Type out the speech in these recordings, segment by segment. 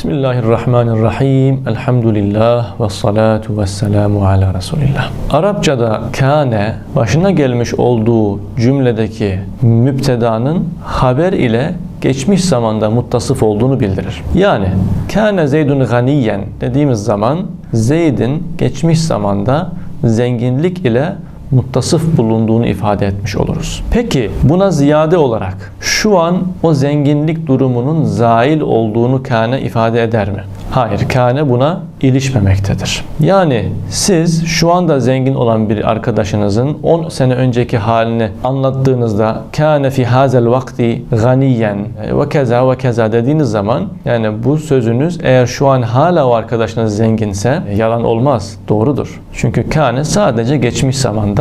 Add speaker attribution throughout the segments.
Speaker 1: Bismillahirrahmanirrahim. Elhamdülillah ve salatu ve selamu ala Resulillah. Arapçada kâne başına gelmiş olduğu cümledeki müptedanın haber ile geçmiş zamanda muttasıf olduğunu bildirir. Yani kâne zeydun ganiyen dediğimiz zaman Zeyd'in geçmiş zamanda zenginlik ile muttasıf bulunduğunu ifade etmiş oluruz. Peki buna ziyade olarak şu an o zenginlik durumunun zail olduğunu kâne ifade eder mi? Hayır, kâne buna ilişmemektedir. Yani siz şu anda zengin olan bir arkadaşınızın 10 sene önceki halini anlattığınızda kâne fi hazel vakti ganiyen ve keza ve keza dediğiniz zaman yani bu sözünüz eğer şu an hala o arkadaşınız zenginse yalan olmaz. Doğrudur. Çünkü kâne sadece geçmiş zamanda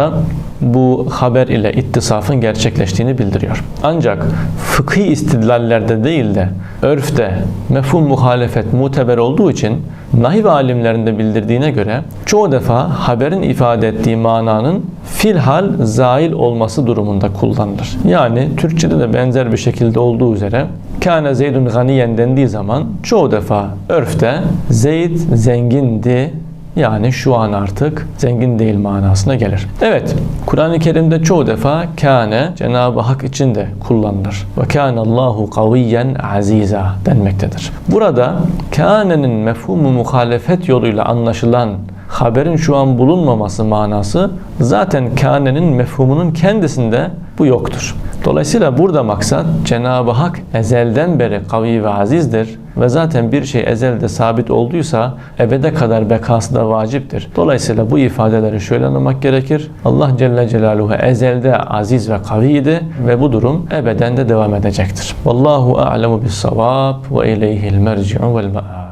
Speaker 1: bu haber ile ittisafın gerçekleştiğini bildiriyor. Ancak fıkhi istidlallerde değil de örfte mefhum muhalefet muteber olduğu için nahiv alimlerinde bildirdiğine göre çoğu defa haberin ifade ettiği mananın filhal zail olması durumunda kullanılır. Yani Türkçede de benzer bir şekilde olduğu üzere Kâne Zeydun ganiyen dendiği zaman çoğu defa örfte Zeyd zengindi yani şu an artık zengin değil manasına gelir. Evet, Kur'an-ı Kerim'de çoğu defa kâne Cenab-ı Hak için de kullanılır. Ve kâne Allahu kaviyen aziza denmektedir. Burada kânenin mefhumu muhalefet yoluyla anlaşılan haberin şu an bulunmaması manası zaten kânenin mefhumunun kendisinde bu yoktur. Dolayısıyla burada maksat Cenab-ı Hak ezelden beri kavi ve azizdir ve zaten bir şey ezelde sabit olduysa ebede kadar bekası da vaciptir. Dolayısıyla bu ifadeleri şöyle anlamak gerekir. Allah Celle Celaluhu ezelde aziz ve kaviydi ve bu durum ebeden de devam edecektir. Vallahu a'lemu bis savab ve ileyhil merci'u vel ma'ab.